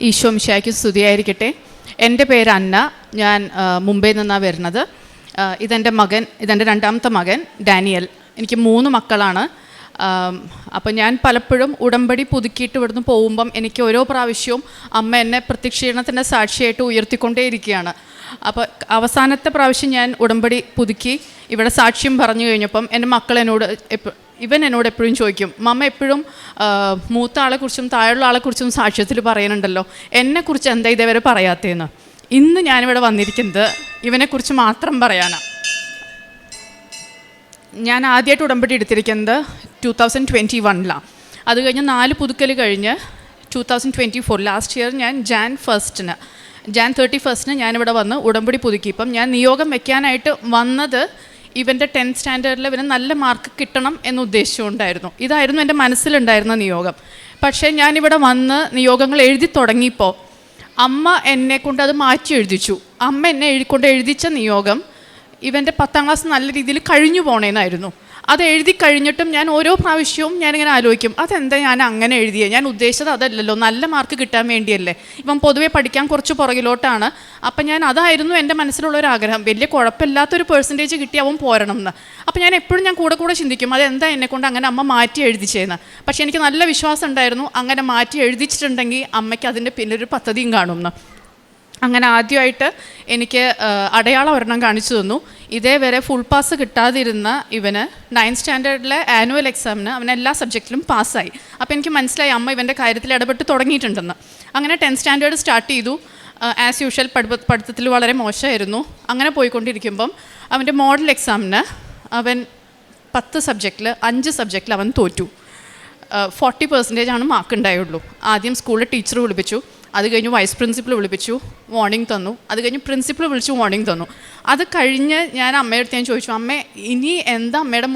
ഈശോ മിശായ്ക്ക് സ്തുതിയായിരിക്കട്ടെ. എന്റെ പേര് അന്ന. ഞാൻ മുംബൈയിൽ നിന്നാണ് വരുന്നത്. ഇതെന്റെ മകൻ ഇതെന്റെ രണ്ടാമത്തെ മകൻ ഡാനിയൽ. എനിക്ക് മൂന്ന് മക്കളാണ്. അപ്പം ഞാൻ പലപ്പോഴും ഉടമ്പടി പുതുക്കിയിട്ട് ഇവിടുന്ന് പോകുമ്പം എനിക്ക് ഓരോ പ്രാവശ്യവും അമ്മ എന്നെ പ്രത്യക്ഷീണത്തിന്റെ സാക്ഷിയായിട്ട് ഉയർത്തിക്കൊണ്ടേയിരിക്കുകയാണ്. അപ്പോൾ അവസാനത്തെ പ്രാവശ്യം ഞാൻ ഉടമ്പടി പുതുക്കി ഇവിടെ സാക്ഷ്യം പറഞ്ഞു കഴിഞ്ഞപ്പം എന്റെ മക്കൾ എന്നോട് ഇവൻ എന്നോട് എപ്പോഴും ചോദിക്കും മമ്മ എപ്പോഴും മൂത്ത ആളെക്കുറിച്ചും താഴെയുള്ള ആളെക്കുറിച്ചും സാക്ഷ്യത്തിൽ പറയുന്നുണ്ടല്ലോ. എന്നെക്കുറിച്ച് എന്താ ഇതേവരെ പറയാത്തതെന്ന്? ഇന്ന് ഞാനിവിടെ വന്നിരിക്കുന്നത് ഇവനെക്കുറിച്ച് മാത്രം പറയാനാണ് ഞാൻ ആദ്യമായിട്ട് ഉടമ്പടി എടുത്തിരിക്കുന്നത് ടു തൗസൻഡ് ട്വന്റി വണ്ണിലാണ് അത് കഴിഞ്ഞ് നാല് പുതുക്കൽ കഴിഞ്ഞ് two thousand twenty four last year ഞാൻ ജാൻ ഫസ്റ്റിന് ജാൻ തേർട്ടി ഫസ്റ്റിന് ഞാനിവിടെ വന്ന് ഉടമ്പടി പുതുക്കി. ഇപ്പം ഞാൻ നിയോഗം വെക്കാനായിട്ട് വന്നത് ഇവന്റെ ടെൻത്ത് സ്റ്റാൻഡേർഡിൽ ഇവന് നല്ല മാർക്ക് കിട്ടണം എന്ന് ഉദ്ദേശിച്ചുകൊണ്ടായിരുന്നു ഇതായിരുന്നു എന്റെ മനസ്സിലുണ്ടായിരുന്ന നിയോഗം. പക്ഷേ ഞാനിവിടെ വന്ന് നിയോഗങ്ങൾ എഴുതി തുടങ്ങിയപ്പോൾ അമ്മ എന്നെ കൊണ്ട് അത് മാറ്റി എഴുതിച്ചു. അമ്മ എന്നെ എഴുതിക്കൊണ്ട് എഴുതിച്ച നിയോഗം ഇവന്റെ പത്താം ക്ലാസ് നല്ല രീതിയിൽ കഴിഞ്ഞു പോണേന്നായിരുന്നു. അത് എഴുതി കഴിഞ്ഞിട്ടും ഞാൻ ഓരോ പ്രാവശ്യവും ഞാനിങ്ങനെ ആലോചിക്കും അതെന്താ ഞാൻ അങ്ങനെ എഴുതിയത് ഞാൻ ഉദ്ദേശിച്ചത് അതല്ലല്ലോ നല്ല മാർക്ക് കിട്ടാൻ വേണ്ടിയല്ലേ? ഇപ്പം പൊതുവേ പഠിക്കാൻ കുറച്ച് പുറകിലോട്ടാണ്. അപ്പം ഞാൻ അതായിരുന്നു എന്റെ മനസ്സിലുള്ള ഒരു ആഗ്രഹം വലിയ കുഴപ്പമില്ലാത്തൊരു പേഴ്സന്റേജ് കിട്ടി അവൻ പോരണം എന്ന് അപ്പം ഞാൻ എപ്പോഴും ഞാൻ കൂടെ കൂടെ ചിന്തിക്കും അതെന്താ എന്നെക്കൊണ്ട് അങ്ങനെ അമ്മ മാറ്റി എഴുതിച്ചേന്ന്? പക്ഷേ എനിക്ക് നല്ല വിശ്വാസം ഉണ്ടായിരുന്നു അങ്ങനെ മാറ്റി എഴുതിച്ചിട്ടുണ്ടെങ്കിൽ അമ്മയ്ക്ക് അതിന്റെ പിന്നൊരു പദ്ധതിയും കാണുമെന്ന് അങ്ങനെ ആദ്യമായിട്ട് എനിക്ക് അടയാള ഒരെണ്ണം കാണിച്ചു തന്നു. ഇതേവരെ ഫുൾ പാസ് കിട്ടാതിരുന്ന ഇവന് നയൻത് സ്റ്റാൻഡേർഡിലെ ആനുവൽ എക്സാമിന് അവൻ എല്ലാ സബ്ജക്റ്റിലും പാസ്സായി അപ്പോൾ എനിക്ക് മനസ്സിലായി അമ്മ ഇവന്റെ കാര്യത്തിൽ ഇടപെട്ട് തുടങ്ങിയിട്ടുണ്ടെന്ന്. അങ്ങനെ ടെൻത്ത് സ്റ്റാൻഡേർഡ് സ്റ്റാർട്ട് ചെയ്തു. ആസ് യൂഷ്വൽ പഠിപ്പ പഠിത്തത്തിൽ വളരെ മോശമായിരുന്നു. അങ്ങനെ പോയിക്കൊണ്ടിരിക്കുമ്പം അവന്റെ മോഡൽ എക്സാമിന് അവൻ പത്ത് സബ്ജക്റ്റിൽ അഞ്ച് സബ്ജക്റ്റിൽ അവൻ തോറ്റു. ഫോർട്ടി പെർസെന്റേജ് ആണ് മാർക്ക് ഉണ്ടായുള്ളൂ. ആദ്യം സ്കൂളിൽ ടീച്ചർ വിളിപ്പിച്ചു. അത് കഴിഞ്ഞ് വൈസ് പ്രിൻസിപ്പൾ വിളിപ്പിച്ചു വാർണിംഗ് തന്നു. അത് കഴിഞ്ഞ് പ്രിൻസിപ്പൾ വിളിച്ചു വാർണിംഗ് തന്നു. അത് കഴിഞ്ഞ് ഞാൻ അമ്മയുടെ ഞാൻ ചോദിച്ചു അമ്മ ഇനി എന്താ അമ്മയുടെ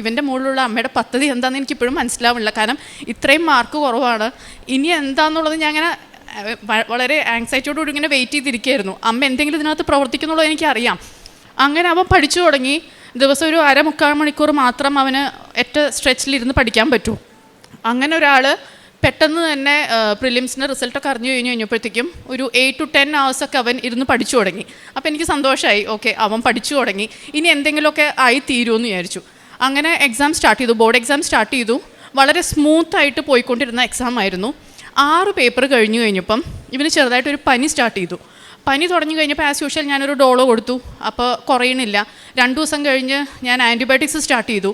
ഇവന്റെ മുകളിലുള്ള അമ്മയുടെ പദ്ധതി എന്താണെന്ന് എനിക്ക് ഇപ്പോഴും മനസ്സിലാവുന്നില്ല. കാരണം ഇത്രയും മാർക്ക് കുറവാണ്. ഇനി എന്താണെന്നുള്ളത് ഞാൻ അങ്ങനെ വളരെ ആങ്സൈറ്റിയോടുകൂടി ഇങ്ങനെ വെയിറ്റ് ചെയ്തിരിക്കുകയായിരുന്നു. അമ്മ എന്തെങ്കിലും ഇതിനകത്ത് പ്രവർത്തിക്കുന്നുള്ളത് എനിക്കറിയാം. അങ്ങനെ അവൻ പഠിച്ചു തുടങ്ങി. ദിവസം ഒരു അര മുക്കാൽ മണിക്കൂർ മാത്രം അവന് ഏറ്റ സ്ട്രെച്ചിലിരുന്ന് പഠിക്കാൻ പറ്റൂ. അങ്ങനെ ഒരാൾ പെട്ടെന്ന് തന്നെ പ്രിലിംസിന്റെ റിസൾട്ടൊക്കെ അറിഞ്ഞു കഴിഞ്ഞ് കഴിഞ്ഞപ്പോഴത്തേക്കും ഒരു എയ്റ്റ് ടു ടെൻ ഒക്കെ അവൻ ഇരുന്ന് പഠിച്ചു തുടങ്ങി. അപ്പോൾ എനിക്ക് സന്തോഷമായി ഓക്കെ അവൻ പഠിച്ചു തുടങ്ങി. ഇനി എന്തെങ്കിലുമൊക്കെ ആയി തീരുമെന്ന് വിചാരിച്ചു. അങ്ങനെ എക്സാം സ്റ്റാർട്ട് ചെയ്തു. ബോർഡ് എക്സാം സ്റ്റാർട്ട് ചെയ്തു. വളരെ സ്മൂത്തായിട്ട് പോയിക്കൊണ്ടിരുന്ന എക്സാം ആയിരുന്നു. ആറ് പേപ്പർ കഴിഞ്ഞു കഴിഞ്ഞപ്പം ഇവന് ചെറുതായിട്ടൊരു പനി സ്റ്റാർട്ട് ചെയ്തു. പനി തുടങ്ങി കഴിഞ്ഞപ്പോൾ ആസ് യൂഷ്വൽ ഞാനൊരു ഡോളോ കൊടുത്തു. അപ്പോൾ കുറയണില്ല. രണ്ട് ദിവസം കഴിഞ്ഞ് ഞാൻ ആന്റിബയോട്ടിക്സ് സ്റ്റാർട്ട് ചെയ്തു.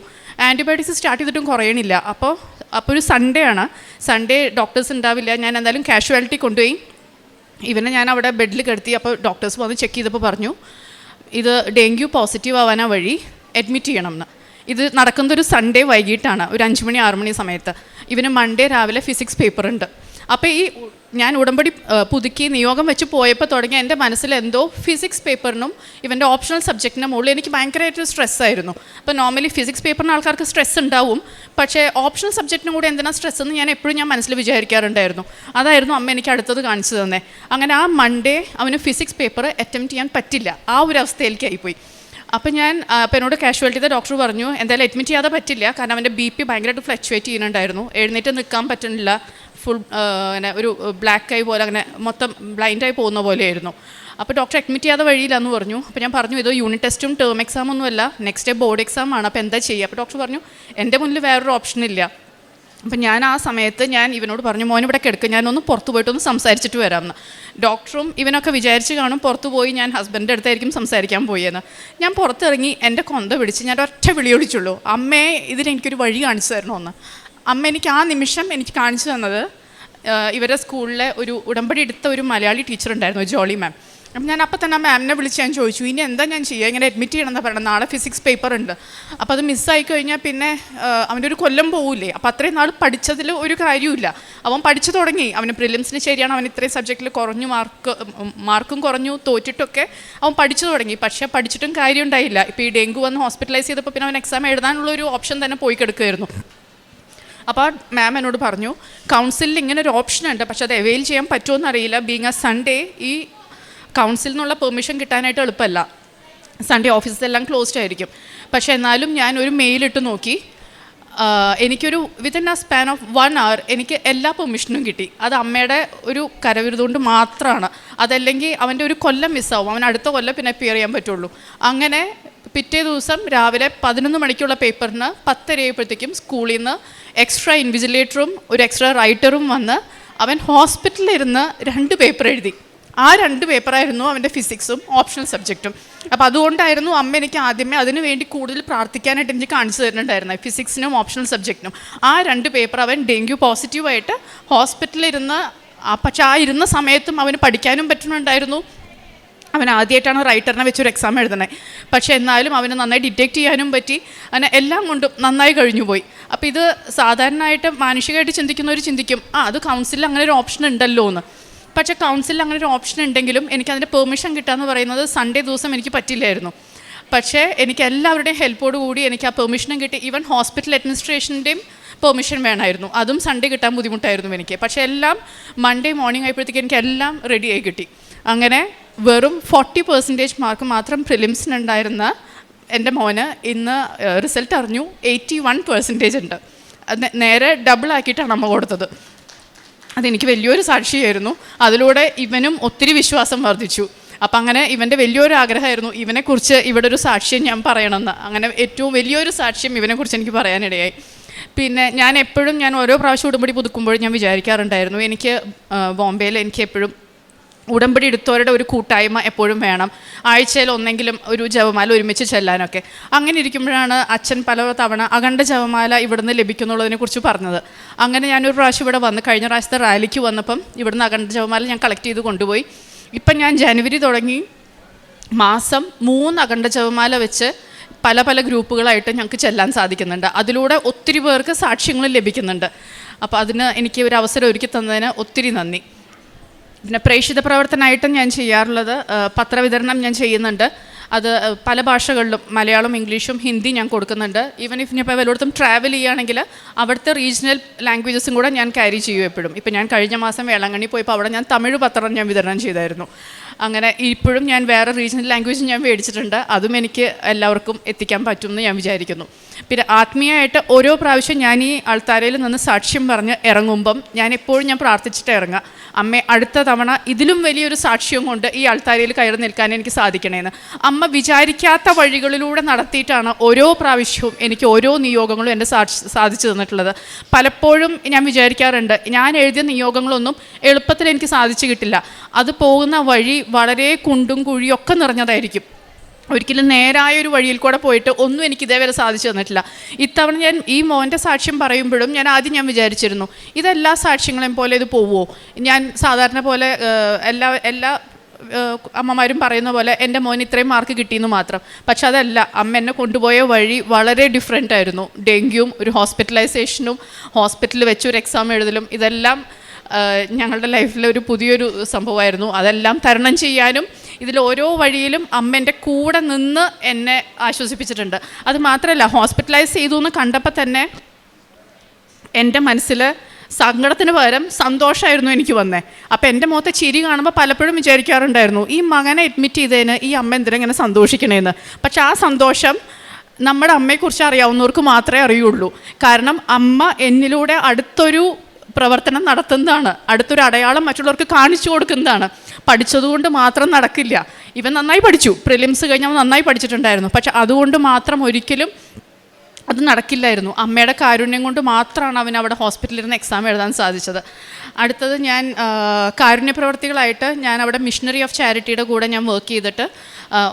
ആന്റിബയോട്ടിക്സ് സ്റ്റാർട്ട് ചെയ്തിട്ടും കുറയണില്ല. അപ്പോൾ അപ്പോൾ ഒരു സൺഡേ ആണ്. സൺഡേ ഡോക്ടേഴ്സ് ഉണ്ടാവില്ല. ഞാൻ എന്തായാലും കാഷ്വാലിറ്റി കൊണ്ടുപോയി. ഇവനെ ഞാൻ അവിടെ ബെഡിൽ കിടത്തി. അപ്പോൾ ഡോക്ടേഴ്സ് വന്ന് ചെക്ക് ചെയ്തപ്പോൾ പറഞ്ഞു ഇത് ഡെങ്കു പോസിറ്റീവ് ആവാനാ വഴി. അഡ്മിറ്റ് ചെയ്യണം എന്ന് ഇത് ഒരു സൺഡേ വൈകിട്ടാണ്. ഒരു അഞ്ച് മണി ആറ് മണി സമയത്ത്. ഇവന് മൺഡേ രാവിലെ ഫിസിക്സ് പേപ്പർ ഉണ്ട്. അപ്പോൾ ഈ ഞാൻ ഉടമ്പടി പുതുക്കി നിയോഗം വെച്ച് പോയപ്പോൾ തുടങ്ങി എന്റെ മനസ്സിൽ എന്തോ ഫിസിക്സ് പേപ്പറിനും ഇവന്റെ ഓപ്ഷണൽ സബ്ജക്റ്റിന്റെ മുകളിൽ എനിക്ക് ഭയങ്കരമായിട്ട് സ്ട്രെസ് ആയിരുന്നു. അപ്പോൾ നോർമലി ഫിസിക്സ് പേപ്പറിന് ആൾക്കാർക്ക് സ്ട്രെസ് ഉണ്ടാവും. പക്ഷേ ഓപ്ഷണൽ സബ്ജക്റ്റിനും കൂടെ എന്തിനാ സ്ട്രെസ് എന്ന് ഞാൻ എപ്പോഴും ഞാൻ മനസ്സിൽ വിചാരിക്കാറുണ്ടായിരുന്നു. അതായിരുന്നു അമ്മ എനിക്ക് അടുത്തത് കാണിച്ചു തന്നെ. അങ്ങനെ ആ മൺഡേ അവന് ഫിസിക്സ് പേപ്പർ അറ്റംപ്റ്റ് ചെയ്യാൻ പറ്റില്ല. ആ ഒരു അവസ്ഥയിലേക്ക് ആയിപ്പോയി. അപ്പം ഞാൻ അപ്പം എന്നോട് കാഷ്വാലിറ്റിയുടെ ഡോക്ടർ പറഞ്ഞു എന്തായാലും അഡ്മിറ്റ് ചെയ്യാതെ പറ്റില്ല. കാരണം അവന്റെ ബി പി ഭയങ്കരമായിട്ട് ഫ്ലക്ച്വേറ്റ് ചെയ്യുന്നുണ്ടായിരുന്നു. എഴുന്നേറ്റ് നിൽക്കാൻ പറ്റുന്നില്ല. ഫുൾ അങ്ങനെ ഒരു ബ്ലാക്ക് ആയി പോലെ അങ്ങനെ മൊത്തം ബ്ലൈൻഡായി പോകുന്ന പോലെയായിരുന്നു. അപ്പോൾ ഡോക്ടർ അഡ്മിറ്റ് ചെയ്യാതെ വഴിയില്ല എന്ന് പറഞ്ഞു. അപ്പോൾ ഞാൻ പറഞ്ഞു ഇത് യൂണിറ്റ് ടെസ്റ്റും ടേം എക്സാം ഒന്നുമല്ല നെക്സ്റ്റ് ഡേ ബോർഡ് എക്സാം ആണ്. അപ്പോൾ എന്താ ചെയ്യുക? അപ്പോൾ ഡോക്ടർ പറഞ്ഞു എന്റെ മുന്നിൽ വേറൊരു ഓപ്ഷൻ ഇല്ല. അപ്പം ഞാൻ ആ സമയത്ത് ഞാൻ ഇവനോട് പറഞ്ഞു മോൻ ഇവിടെ കിടക്കും. ഞാനൊന്ന് പുറത്ത് പോയിട്ടൊന്ന് സംസാരിച്ചിട്ട് വരാമെന്ന്. ഡോക്ടറും ഇവനൊക്കെ വിചാരിച്ച് കാണും പുറത്ത് പോയി ഞാൻ ഹസ്ബൻഡിന്റെ അടുത്തായിരിക്കും സംസാരിക്കാൻ പോയെന്ന്. ഞാൻ പുറത്തിറങ്ങി എന്റെ കൊന്ത പിടിച്ച് ഞാൻ ഒറ്റ വിളി വിളിച്ചുള്ളൂ അമ്മയെ ഇതിനെനിക്കൊരു വഴി കാണിച്ചു തരണമെന്ന് അമ്മ എനിക്ക് ആ നിമിഷം എനിക്ക് കാണിച്ചു തന്നത് ഇവരുടെ സ്കൂളിലെ ഒരു ഉടമ്പടി എടുത്ത ഒരു മലയാളി ടീച്ചർ ഉണ്ടായിരുന്നു ജോളി മാം അപ്പം ഞാൻ അപ്പം തന്നെ മാമിനെ വിളിച്ച് ഞാൻ ചോദിച്ചു ഇനി എന്താ ഞാൻ ചെയ്യുക ഇങ്ങനെ അഡ്മിറ്റ് ചെയ്യണം എന്ന് പറയണം നാളെ ഫിസിക്സ് പേപ്പർ ഉണ്ട്. അപ്പോൾ അത് മിസ്സായി കഴിഞ്ഞാൽ പിന്നെ അവന്റെ ഒരു കൊല്ലം പോവില്ലേ അപ്പോൾ അത്രയും നാൾ പഠിച്ചതിൽ ഒരു കാര്യമില്ല അവൻ പഠിച്ചു തുടങ്ങി. അവന് പ്രിലിംസിന് ശരിയാണ് അവൻ ഇത്രയും സബ്ജക്റ്റിൽ കുറഞ്ഞു മാർക്ക് മാർക്കും കുറഞ്ഞു തോറ്റിട്ടൊക്കെ അവൻ പഠിച്ചു തുടങ്ങി. പക്ഷേ പഠിച്ചിട്ടും കാര്യമുണ്ടായില്ല. ഇപ്പോൾ ഈ ഡെങ്കു വന്ന് ഹോസ്പിറ്റലൈസ് ചെയ്തപ്പോൾ പിന്നെ അവൻ എക്സാം എഴുതാനുള്ള ഒരു ഓപ്ഷൻ തന്നെ പോയി കിടക്കുമായിരുന്നു അപ്പോൾ മാം എന്നോട് പറഞ്ഞു കൗൺസിലിൽ ഇങ്ങനെ ഒരു ഓപ്ഷൻ ഉണ്ട് പക്ഷെ അത് അവെയിൽ ചെയ്യാൻ പറ്റുമോ അറിയില്ല. ബീങ് എ സൺഡേ ഈ കൗൺസിലിൽ നിന്നുള്ള പെർമിഷൻ കിട്ടാനായിട്ട് എളുപ്പമല്ല. സൺഡേ ഓഫീസെല്ലാം ക്ലോസ്ഡ് ആയിരിക്കും. പക്ഷേ എന്നാലും ഞാൻ ഒരു മെയിലിട്ട് നോക്കി. എനിക്കൊരു within a span of one hour എനിക്ക് എല്ലാ പെർമിഷനും കിട്ടി. അത് അമ്മയുടെ ഒരു കരവിരുതുകൊണ്ട് മാത്രമാണ് അതല്ലെങ്കിൽ അവന്റെ ഒരു കൊല്ലം മിസ്സാവും അവൻ അടുത്ത കൊല്ലം പിന്നെ അപ്പിയർ ചെയ്യാൻ പറ്റുള്ളൂ. അങ്ങനെ പിറ്റേ ദിവസം രാവിലെ പതിനൊന്ന് മണിക്കുള്ള പേപ്പറിന് പത്തരയായപ്പോഴത്തേക്കും സ്കൂളിൽ നിന്ന് എക്സ്ട്രാ ഇൻവിജിലേറ്ററും ഒരു എക്സ്ട്രാ റൈറ്ററും വന്ന് അവൻ ഹോസ്പിറ്റലിൽ ഇരുന്ന് രണ്ട് പേപ്പർ എഴുതി. ആ രണ്ട് പേപ്പറായിരുന്നു അവന്റെ ഫിസിക്സും ഓപ്ഷണൽ സബ്ജക്റ്റും അപ്പോൾ അതുകൊണ്ടായിരുന്നു അമ്മ എനിക്ക് ആദ്യമേ അതിന് വേണ്ടി കൂടുതൽ പ്രാർത്ഥിക്കാനായിട്ട് എനിക്ക് കാണിച്ചു തരുന്നുണ്ടായിരുന്നത് ഫിസിക്സിനും ഓപ്ഷണൽ സബ്ജക്റ്റിനും ആ രണ്ട് പേപ്പർ അവൻ ഡെങ്കു പോസിറ്റീവായിട്ട് ആ പക്ഷെ ആ ഇരുന്ന സമയത്തും അവന് പഠിക്കാനും പറ്റുന്നുണ്ടായിരുന്നു. അവൻ ആദ്യമായിട്ടാണ് റൈറ്ററിനെ വെച്ചൊരു എക്സാം എഴുതുന്നത് പക്ഷേ എന്നാലും അവന് നന്നായി ഡിറ്റക്റ്റ് ചെയ്യാനും പറ്റി. അങ്ങനെ എല്ലാം കൊണ്ടും നന്നായി കഴിഞ്ഞു പോയി. അപ്പോൾ ഇത് സാധാരണയായിട്ട് മാനുഷികമായിട്ട് ചിന്തിക്കുന്നവർ ചിന്തിക്കും ആ അത് കൗൺസിലിൽ അങ്ങനെ ഒരു ഓപ്ഷൻ ഉണ്ടല്ലോ എന്ന്. പക്ഷേ കൗൺസിലിൽ അങ്ങനെ ഒരു ഓപ്ഷൻ ഉണ്ടെങ്കിലും എനിക്ക് അതിന്റെ പെർമിഷൻ കിട്ടാമെന്ന് പറയുന്നത് സൺഡേ ദിവസം എനിക്ക് പറ്റില്ലായിരുന്നു. പക്ഷേ എനിക്ക് എല്ലാവരുടെയും ഹെൽപ്പോട് കൂടി എനിക്ക് ആ പെർമിഷനും കിട്ടി. ഈവൻ ഹോസ്പിറ്റൽ അഡ്മിനിസ്ട്രേഷന്റെയും പെർമിഷൻ വേണമായിരുന്നു അതും സൺഡേ കിട്ടാൻ ബുദ്ധിമുട്ടായിരുന്നു എനിക്ക്. പക്ഷേ എല്ലാം മൺഡേ മോർണിംഗ് ആയപ്പോഴത്തേക്ക് എനിക്ക് എല്ലാം റെഡിയായി കിട്ടി. അങ്ങനെ വെറും ഫോർട്ടി പെർസെന്റേജ് മാർക്ക് മാത്രം പ്രിലിംസിനുണ്ടായിരുന്ന എന്റെ മോന് ഇന്ന് റിസൾട്ട് അറിഞ്ഞു. എയ്റ്റി വൺ പെർസെന്റേജ് ഉണ്ട് നേരെ ഡബിൾ ആക്കിയിട്ടാണ് അമ്മ കൊടുത്തത്. അതെനിക്ക് വലിയൊരു സാക്ഷിയായിരുന്നു. അതിലൂടെ ഇവനും ഒത്തിരി വിശ്വാസം വർദ്ധിച്ചു. അപ്പം അങ്ങനെ ഇവന്റെ വലിയൊരു ആഗ്രഹമായിരുന്നു. ഇവനെക്കുറിച്ച് ഇവിടെ ഒരു സാക്ഷ്യം ഞാൻ പറയണമെന്ന്. അങ്ങനെ ഏറ്റവും വലിയൊരു സാക്ഷ്യം ഇവനെക്കുറിച്ച് എനിക്ക് പറയാനിടയായി. പിന്നെ ഞാൻ എപ്പോഴും ഞാൻ ഓരോ പ്രാവശ്യം ഉടമ്പടി പുതുക്കുമ്പോഴും ഞാൻ വിചാരിക്കാറുണ്ടായിരുന്നു. എനിക്ക് ബോംബെയിൽ എനിക്ക് എപ്പോഴും ഉടമ്പടി എടുത്തവരുടെ ഒരു കൂട്ടായ്മ എപ്പോഴും വേണം. ആഴ്ചയിൽ ഒന്നെങ്കിലും ഒരു ജവമാല ഒരുമിച്ച് ചെല്ലാനൊക്കെ. അങ്ങനെ ഇരിക്കുമ്പോഴാണ് അച്ഛൻ പല തവണ അഖണ്ഡ ജപമാല ഇവിടുന്ന് ലഭിക്കുന്നുള്ളതിനെ കുറിച്ച് പറഞ്ഞത്. അങ്ങനെ ഞാനൊരു പ്രാവശ്യം ഇവിടെ വന്ന് കഴിഞ്ഞ പ്രാവശ്യത്തെ റാലിക്ക് വന്നപ്പം ഇവിടുന്ന് അഖണ്ഡ ജവമാല ഞാൻ കളക്ട് ചെയ്ത് കൊണ്ടുപോയി. ഇപ്പം ഞാൻ ജനുവരി തുടങ്ങി മാസം മൂന്ന് അഖണ്ഡ ജവമാല വെച്ച് പല പല ഗ്രൂപ്പുകളായിട്ട് ഞങ്ങൾക്ക് ചെല്ലാൻ സാധിക്കുന്നുണ്ട്. അതിലൂടെ ഒത്തിരി പേർക്ക് സാക്ഷ്യങ്ങൾ ലഭിക്കുന്നുണ്ട്. അപ്പോൾ അതിന് എനിക്ക് ഒരു അവസരം ഒരുക്കി തന്നതിന് ഒത്തിരി നന്ദി. പിന്നെ പ്രേക്ഷിത പ്രവർത്തനമായിട്ടും ഞാൻ ചെയ്യാറുള്ളത് പത്രവിതരണം ഞാൻ ചെയ്യുന്നുണ്ട്. അത് പല ഭാഷകളിലും മലയാളം ഇംഗ്ലീഷും ഹിന്ദി ഞാൻ കൊടുക്കുന്നുണ്ട്. ഈവൻ ഇഫ് ഞാൻ ഇപ്പോൾ വല്ലയിടത്തും ട്രാവൽ ചെയ്യുകയാണെങ്കിൽ അവിടുത്തെ റീജിയണൽ ലാംഗ്വേജസും കൂടെ ഞാൻ ക്യാരി ചെയ്യും എപ്പോഴും. ഇപ്പം ഞാൻ കഴിഞ്ഞ മാസം വേളാങ്കണ്ണി പോയപ്പോൾ അവിടെ ഞാൻ തമിഴ് പത്രം ഞാൻ വിതരണം ചെയ്തായിരുന്നു. അങ്ങനെ ഇപ്പോഴും ഞാൻ വേറെ റീജിയണൽ ലാംഗ്വേജ് ഞാൻ മേടിച്ചിട്ടുണ്ട്. അതും എനിക്ക് എല്ലാവർക്കും എത്തിക്കാൻ പറ്റുമെന്ന് ഞാൻ വിചാരിക്കുന്നു. പിന്നെ ആത്മീയമായിട്ട് ഓരോ പ്രാവശ്യം ഞാൻ ഈ ആൾത്താരയിൽ നിന്ന് സാക്ഷ്യം പറഞ്ഞ് ഇറങ്ങുമ്പം ഞാൻ എപ്പോഴും ഞാൻ പ്രാർത്ഥിച്ചിട്ട് ഇറങ്ങുക. അമ്മ അടുത്ത തവണ ഇതിലും വലിയൊരു സാക്ഷ്യം കൊണ്ട് ഈ ആൾത്താരയിൽ കയറി നിൽക്കാൻ എനിക്ക് സാധിക്കണേന്ന്. അമ്മ വിചാരിക്കാത്ത വഴികളിലൂടെ നടത്തിയിട്ടാണ് ഓരോ പ്രാവശ്യവും എനിക്ക് ഓരോ നിയോഗങ്ങളും എന്റെ സാധിച്ചു തന്നിട്ടുള്ളത്. പലപ്പോഴും ഞാൻ വിചാരിക്കാറുണ്ട് ഞാൻ എഴുതിയ നിയോഗങ്ങളൊന്നും എളുപ്പത്തിൽ എനിക്ക് സാധിച്ചു കിട്ടില്ല. അത് പോകുന്ന വഴി വളരെ കുണ്ടും കുഴിയൊക്കെ നിറഞ്ഞതായിരിക്കും. ഒരിക്കലും നേരായ ഒരു വഴിയിൽ കൂടെ പോയിട്ട് ഒന്നും എനിക്ക് ഇതേവരെ സാധിച്ചു തന്നിട്ടില്ല. ഇത്തവണ ഞാൻ ഈ മോന്റെ സാക്ഷ്യം പറയുമ്പോഴും ഞാൻ ആദ്യം ഞാൻ വിചാരിച്ചിരുന്നു ഇതെല്ലാ സാക്ഷ്യങ്ങളെയും പോലെ ഇത് പോവുമോ ഞാൻ സാധാരണ പോലെ എല്ലാ എല്ലാ അമ്മമാരും പറയുന്ന പോലെ എന്റെ മോൻ ഇത്രയും മാർക്ക് കിട്ടിയെന്ന് മാത്രം. പക്ഷെ അതല്ല അമ്മ എന്നെ കൊണ്ടുപോയ വഴി വളരെ ഡിഫറെന്റ് ആയിരുന്നു. ഡെങ്കിയും ഒരു ഹോസ്പിറ്റലൈസേഷനും ഹോസ്പിറ്റലിൽ വെച്ച് ഒരു എക്സാം എഴുതലും ഇതെല്ലാം ഞങ്ങളുടെ ലൈഫിലെ ഒരു പുതിയൊരു സംഭവമായിരുന്നു. അതെല്ലാം തരണം ചെയ്യാനും ഇതിൽ ഓരോ വഴിയിലും അമ്മേന്റെ കൂടെ നിന്ന് എന്നെ ആശ്വസിപ്പിച്ചിട്ടുണ്ട്. അത് മാത്രമല്ല ഹോസ്പിറ്റലൈസ് ചെയ്തു എന്ന് കണ്ടപ്പോൾ തന്നെ എന്റെ മനസ്സിൽ സങ്കടത്തിന് പകരം സന്തോഷമായിരുന്നു എനിക്ക് വന്നേ. അപ്പം എന്റെ മുഖത്തെ ചിരി കാണുമ്പോൾ പലപ്പോഴും വിചാരിക്കാറുണ്ടായിരുന്നു ഈ മകനെ അഡ്മിറ്റ് ചെയ്തതിന് ഈ അമ്മ എന്തിനാ ഇങ്ങനെ സന്തോഷിക്കണേന്ന്? പക്ഷെ ആ സന്തോഷം നമ്മുടെ അമ്മയെക്കുറിച്ച് അറിയാവുന്നവർക്ക് മാത്രമേ അറിയുള്ളൂ. കാരണം അമ്മ എന്നിലൂടെ അടുത്തൊരു പ്രവർത്തനം നടത്തുന്നതാണ്. അടുത്തൊരു അടയാളം മറ്റുള്ളവർക്ക് കാണിച്ചു കൊടുക്കുന്നതാണ്. പഠിച്ചതുകൊണ്ട് മാത്രം നടക്കില്ല. ഇവൻ നന്നായി പഠിച്ചു. പ്രിലിംസ് കഴിഞ്ഞാൽ നന്നായി പഠിച്ചിട്ടുണ്ടായിരുന്നു. പക്ഷെ അതുകൊണ്ട് മാത്രം ഒരിക്കലും അത് നടക്കില്ലായിരുന്നു. അമ്മയുടെ കാരുണ്യം കൊണ്ട് മാത്രമാണ് അവൻ അവിടെ ഹോസ്പിറ്റലിൽ ഇരുന്ന് എക്സാം എഴുതാൻ സാധിച്ചത്. അടുത്തത് ഞാൻ കാരുണ്യപ്രവർത്തികളായിട്ട് കാരുണ്യ പ്രവർത്തികളായിട്ട് ഞാൻ അവിടെ മിഷണറി ഓഫ് ചാരിറ്റിയുടെ കൂടെ ഞാൻ വർക്ക് ചെയ്തിട്ട്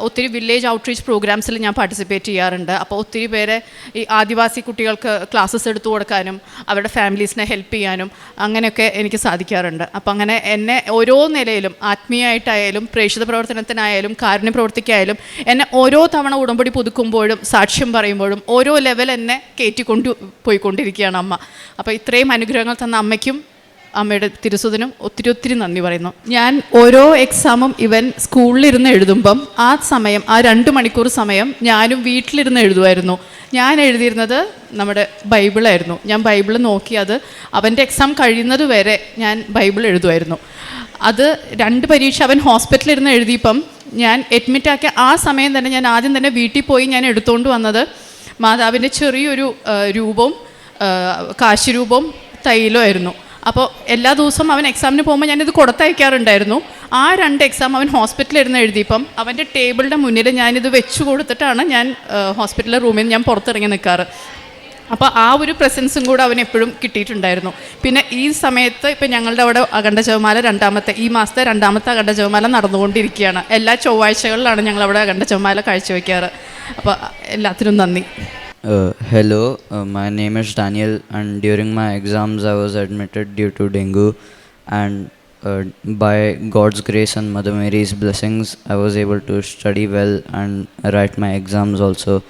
ഒത്തിരി വില്ലേജ് ഔട്ട്റീച്ച് പ്രോഗ്രാംസിൽ ഞാൻ പാർട്ടിസിപ്പേറ്റ് ചെയ്യാറുണ്ട്. അപ്പോൾ ഒത്തിരി പേരെ ഈ ആദിവാസി കുട്ടികൾക്ക് ക്ലാസ്സസ് എടുത്തു കൊടുക്കാനും അവരുടെ ഫാമിലീസിനെ ഹെൽപ്പ് ചെയ്യാനും അങ്ങനെയൊക്കെ എനിക്ക് സാധിക്കാറുണ്ട്. അപ്പോൾ അങ്ങനെ എന്നെ ഓരോ നിലയിലും ആത്മീയമായിട്ടായാലും പ്രേക്ഷിത പ്രവർത്തനത്തിനായാലും കാരുണ്യ പ്രവർത്തിക്കായാലും എന്നെ ഓരോ തവണ ഉടമ്പടി പുതുക്കുമ്പോഴും സാക്ഷ്യം പറയുമ്പോഴും ഓരോ ലെവൽ എന്നെ കയറ്റിക്കൊണ്ടു പോയിക്കൊണ്ടിരിക്കുകയാണ് അമ്മ. അപ്പോൾ ഇത്രയും അനുഗ്രഹങ്ങൾ തന്ന അമ്മയ്ക്കും അമ്മയുടെ തിരുസുതനും ഒത്തിരി ഒത്തിരി നന്ദി പറയുന്നു. ഞാൻ ഓരോ എക്സാമും ഇവൻ സ്കൂളിലിരുന്ന് എഴുതുമ്പം ആ സമയം ആ രണ്ട് മണിക്കൂർ സമയം ഞാനും വീട്ടിലിരുന്ന് എഴുതുമായിരുന്നു. ഞാൻ എഴുതിയിരുന്നത് നമ്മുടെ ബൈബിളായിരുന്നു. ഞാൻ ബൈബിൾ നോക്കി അത് അവന്റെ എക്സാം കഴിയുന്നത് വരെ ഞാൻ ബൈബിൾ എഴുതുമായിരുന്നു. അത് രണ്ട് പരീക്ഷ അവൻ ഹോസ്പിറ്റലിൽ ഇരുന്ന് എഴുതിയപ്പം ഞാൻ അഡ്മിറ്റാക്കിയ ആ സമയം തന്നെ ഞാൻ ആദ്യം തന്നെ വീട്ടിൽ പോയി ഞാൻ എടുത്തുകൊണ്ട് വന്നത് മാതാവിന്റെ ചെറിയൊരു രൂപവും കാശുരൂപവും തൈലമായിരുന്നു അപ്പോൾ എല്ലാ ദിവസവും അവൻ എക്സാമിന് പോകുമ്പോൾ ഞാനിത് കൊടുത്തയക്കാറുണ്ടായിരുന്നു. ആ രണ്ട് എക്സാം അവൻ ഹോസ്പിറ്റലിൽ ഇരുന്ന് എഴുതിയപ്പം അവന്റെ ടേബിളിന്റെ മുന്നിൽ ഞാനിത് വെച്ച് കൊടുത്തിട്ടാണ് ഞാൻ ഹോസ്പിറ്റലിലെ റൂമിൽ നിന്ന് ഞാൻ പുറത്തിറങ്ങി നിൽക്കാറ് അപ്പോൾ ആ ഒരു പ്രസൻസും കൂടെ അവൻ എപ്പോഴും കിട്ടിയിട്ടുണ്ടായിരുന്നു. പിന്നെ ഈ സമയത്ത് ഇപ്പം ഞങ്ങളുടെ അവിടെ അഖണ്ഡ ജപമാല രണ്ടാമത്തെ ഈ മാസത്തെ രണ്ടാമത്തെ അഖണ്ഡ ജപമാല നടന്നുകൊണ്ടിരിക്കുകയാണ്. എല്ലാ ചൊവ്വാഴ്ചകളിലാണ് ഞങ്ങളവിടെ അഖണ്ഡ ജപമാല കാഴ്ചവെക്കാറ്. അപ്പോൾ എല്ലാത്തിനും നന്ദി. Uh, hello, uh, my name is Daniel, and during my exams, I was admitted due to dengue. And uh, by God's grace and Mother Mary's blessings, I was able to study well and write my exams also.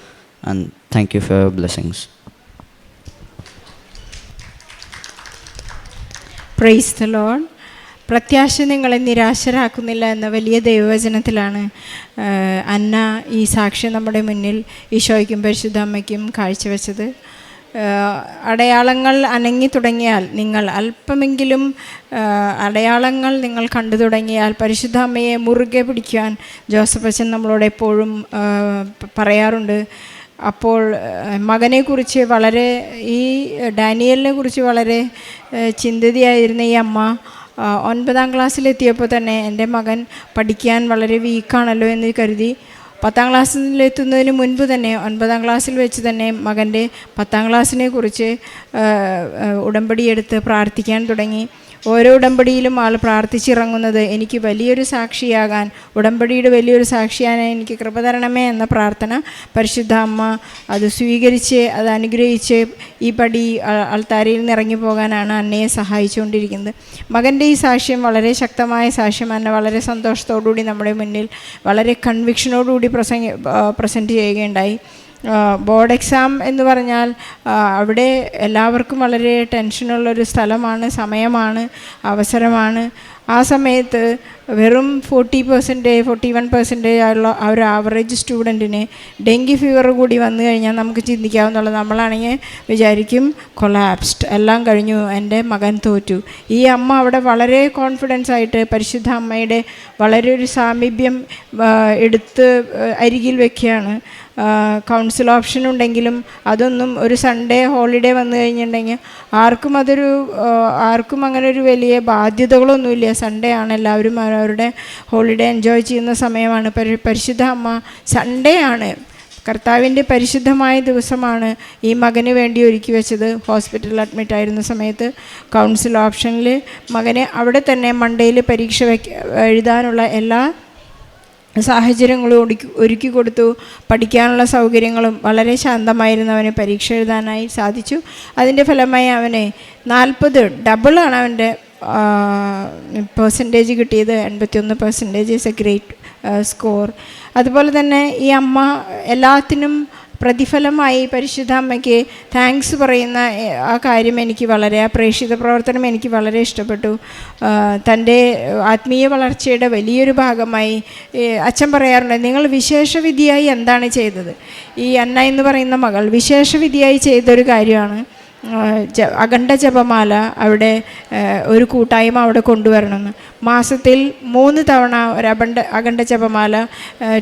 And thank you for your blessings. Praise the Lord. പ്രത്യാശ നിങ്ങളെ നിരാശരാക്കുന്നില്ല എന്ന വലിയ ദൈവവചനത്തിലാണ് അന്ന ഈ സാക്ഷ്യം നമ്മുടെ മുന്നിൽ ഈശോയ്ക്കും പരിശുദ്ധ അമ്മയ്ക്കും കാഴ്ചവെച്ചത്. അടയാളങ്ങൾ അനങ്ങി തുടങ്ങിയാൽ നിങ്ങൾ അല്പമെങ്കിലും അടയാളങ്ങൾ നിങ്ങൾ കണ്ടു തുടങ്ങിയാൽ പരിശുദ്ധ അമ്മയെ മുറുകെ പിടിക്കുവാൻ ജോസഫ് അച്ഛൻ നമ്മളോട് എപ്പോഴും പറയാറുണ്ട്. അപ്പോൾ മകനെക്കുറിച്ച് വളരെ ഈ ഡാനിയലിനെ കുറിച്ച് വളരെ ചിന്തതിയായിരുന്ന ഈ അമ്മ ഒൻപതാം ക്ലാസ്സിലെത്തിയപ്പോൾ തന്നെ എന്റെ മകൻ പഠിക്കാൻ വളരെ വീക്കാണല്ലോ എന്ന് കരുതി. പത്താം ക്ലാസ്സിലെത്തുന്നതിന് മുൻപ് തന്നെ ഒൻപതാം ക്ലാസ്സിൽ വെച്ച് തന്നെ മകന്റെ പത്താം ക്ലാസ്സിനെ കുറിച്ച് ഉടമ്പടിയെടുത്ത് പ്രാർത്ഥിക്കാൻ തുടങ്ങി. ഓരോ ഉടമ്പടിയിലും ആൾ പ്രാർത്ഥിച്ചിറങ്ങുന്നത് എനിക്ക് വലിയൊരു സാക്ഷിയാകാൻ ഉടമ്പടിയുടെ വലിയൊരു സാക്ഷിയാകാൻ എനിക്ക് കൃപ തരണമേ എന്ന പ്രാർത്ഥന പരിശുദ്ധ അമ്മ അത് സ്വീകരിച്ച് അത് അനുഗ്രഹിച്ച് ഈ പടി അൾത്താരയിൽ നിന്ന് ഇറങ്ങി പോകാനാണ് അന്നയെ സഹായിച്ചുകൊണ്ടിരിക്കുന്നത്. മകന്റെ ഈ സാക്ഷ്യം വളരെ ശക്തമായ സാക്ഷ്യം അന്നെ വളരെ സന്തോഷത്തോടുകൂടി നമ്മുടെ മുന്നിൽ വളരെ കൺവിക്ഷനോടുകൂടി പ്രസംഗ പ്രസന്റ് ചെയ്യുകയുണ്ടായി. ബോർഡ് എക്സാം എന്ന് പറഞ്ഞാൽ അവിടെ എല്ലാവർക്കും വളരെ ടെൻഷനുള്ളൊരു സ്ഥലമാണ് സമയമാണ് അവസരമാണ്. ആ സമയത്ത് വെറും forty percentage forty one percentage ആയുള്ള ആ ഒരു ആവറേജ് സ്റ്റുഡന്റിന് ഡെങ്കി ഫീവർ കൂടി വന്നു കഴിഞ്ഞാൽ നമുക്ക് ചിന്തിക്കാവുന്നുള്ളത് നമ്മളാണെങ്കിൽ വിചാരിക്കും കൊളാപ്സ്ഡ് എല്ലാം കഴിഞ്ഞു എന്റെ മകൻ തോറ്റു. ഈ അമ്മ അവിടെ വളരെ കോൺഫിഡൻസ് ആയിട്ട് പരിശുദ്ധ അമ്മയുടെ വളരെ ഒരു സാമീപ്യം എടുത്ത് അരികിൽ വെക്കുകയാണ്. കൗൺസിൽ ഓപ്ഷൻ ഉണ്ടെങ്കിലും അതൊന്നും ഒരു സൺഡേ ഹോളിഡേ വന്നു കഴിഞ്ഞിട്ടുണ്ടെങ്കിൽ ആർക്കും അതൊരു ആർക്കും അങ്ങനെ ഒരു വലിയ ബാധ്യതകളൊന്നുമില്ല. സൺഡേ ആണ് എല്ലാവരും അവരുടെ ഹോളിഡേ എൻജോയ് ചെയ്യുന്ന സമയമാണ്. പരി പരിശുദ്ധ അമ്മ സൺഡേ ആണ്. കർത്താവിന്റെ പരിശുദ്ധമായ ദിവസമാണ് ഈ മകന് വേണ്ടി ഒരുക്കി വെച്ചത്. ഹോസ്പിറ്റലിൽ അഡ്മിറ്റ് ആയിരുന്ന സമയത്ത് കൗൺസിൽ ഓപ്ഷനിൽ മകനെ അവിടെ തന്നെ മൺഡേയിൽ പരീക്ഷ എഴുതാനുള്ള എല്ലാ സാഹചര്യങ്ങളും ഒരുക്കി ഒരുക്കി കൊടുത്തു. പഠിക്കാനുള്ള സൗകര്യങ്ങളും വളരെ ശാന്തമായിരുന്നു അവന്. പരീക്ഷ എഴുതാനായി സാധിച്ചു. അതിന്റെ ഫലമായി അവന് നാൽപ്പത് ഡബിളാണ് അവന്റെ പേഴ്സന്റേജ് കിട്ടിയത് എൺപത്തിയൊന്ന് percentage is a great score അതുപോലെ തന്നെ ഈ അമ്മ എല്ലാത്തിനും പ്രതിഫലമായി പരിശുദ്ധ അമ്മയ്ക്ക് താങ്ക്സ് പറയുന്ന ആ കാര്യം എനിക്ക് വളരെ ആ പ്രേക്ഷിത പ്രവർത്തനം എനിക്ക് വളരെ ഇഷ്ടപ്പെട്ടു. തന്റെ ആത്മീയ വളർച്ചയുടെ വലിയൊരു ഭാഗമായി അച്ഛൻ പറയാറുണ്ട് നിങ്ങൾ വിശേഷവിധിയായി എന്താണ് ചെയ്തത്? ഈ അന്ന എന്ന് പറയുന്ന മകൾ വിശേഷവിധിയായി ചെയ്തൊരു കാര്യമാണ് അഖണ്ഡ ജപമാല അവിടെ ഒരു കൂട്ടായ്മ അവിടെ കൊണ്ടുവരണമെന്ന് മാസത്തിൽ മൂന്ന് തവണ ഒരു അഖണ്ഡ അഖണ്ഡ ജപമാല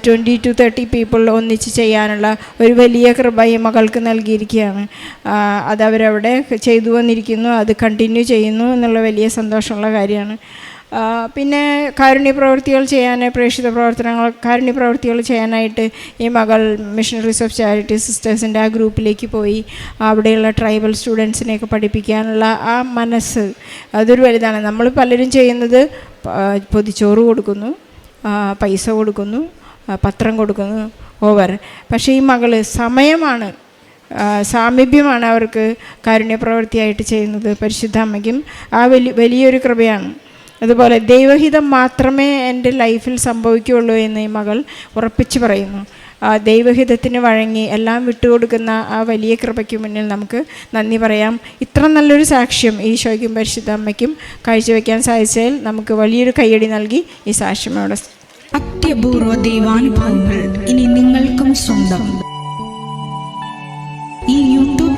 ട്വന്റി ടു തേർട്ടി പീപ്പിൾ ഒന്നിച്ച് ചെയ്യാനുള്ള ഒരു വലിയ കൃപ ഈ മകൾക്ക് നൽകിയിരിക്കുകയാണ്. അതവരവിടെ ചെയ്തു വന്നിരിക്കുന്നു അത് കണ്ടിന്യൂ ചെയ്യുന്നു എന്നുള്ള വലിയ സന്തോഷമുള്ള കാര്യമാണ്. പിന്നെ കാരുണ്യ പ്രവൃത്തികൾ ചെയ്യാൻ പ്രേക്ഷിത പ്രവർത്തനങ്ങൾ കാരുണ്യ പ്രവൃത്തികൾ ചെയ്യാനായിട്ട് ഈ മകൾ മിഷണറീസ് ഓഫ് ചാരിറ്റി സിസ്റ്റേഴ്സിന്റെ ആ ഗ്രൂപ്പിലേക്ക് പോയി. അവിടെയുള്ള ട്രൈബൽ സ്റ്റുഡൻസിനെയൊക്കെ പഠിപ്പിക്കാനുള്ള ആ മനസ്സ് അതൊരു വലുതാണ്. നമ്മൾ പലരും ചെയ്യുന്നത് പൊതിച്ചോറ് കൊടുക്കുന്നു പൈസ കൊടുക്കുന്നു പത്രം കൊടുക്കുന്നു ഓവർ പക്ഷേ ഈ മകൾ സമയമാണ് സാമീപ്യമാണ് അവർക്ക് കാരുണ്യ പ്രവൃത്തിയായിട്ട് ചെയ്യുന്നത്. പരിശുദ്ധ അമ്മയ്ക്കും ആ വലിയ വലിയൊരു കൃപയാണ്. അതുപോലെ ദൈവഹിതം മാത്രമേ എന്റെ ലൈഫിൽ സംഭവിക്കുകയുള്ളൂ എന്ന് ഈ മകൾ ഉറപ്പിച്ച് പറയുന്നു. ദൈവഹിതത്തിന് വഴങ്ങി എല്ലാം വിട്ടുകൊടുക്കുന്ന ആ വലിയ കൃപയ്ക്ക് മുന്നിൽ നമുക്ക് നന്ദി പറയാം. ഇത്ര നല്ലൊരു സാക്ഷ്യം ഈശോയ്ക്കും പരിശുദ്ധ അമ്മയ്ക്കും കാഴ്ചവെക്കാൻ സാധിച്ചതിൽ നമുക്ക് വലിയൊരു കയ്യടി നൽകി ഈ സാക്ഷ്യം അവിടെ അത്യപൂർവ ദൈവാനുഭവങ്ങൾ ഇനി നിങ്ങൾക്കും സ്വന്തം.